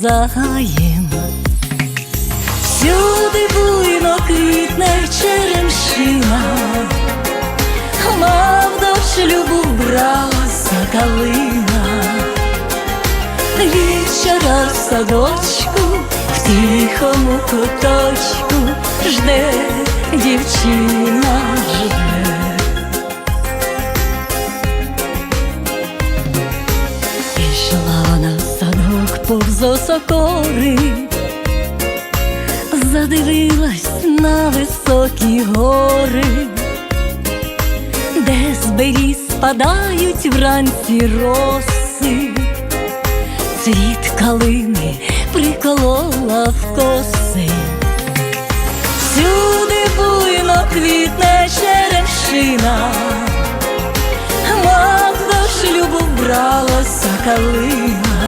загаєм. Всюди буйно квітне черемшина, мав до шлюбу бралася калина, Вічора в садочку, в тихому куточку жде дівчина повз осокори, задивилась на високі гори, де з беріз спадають вранці роси, цвіт калини приколола в коси. Всюди буйно квітне черемшина, мав до шлюбу бралася калина,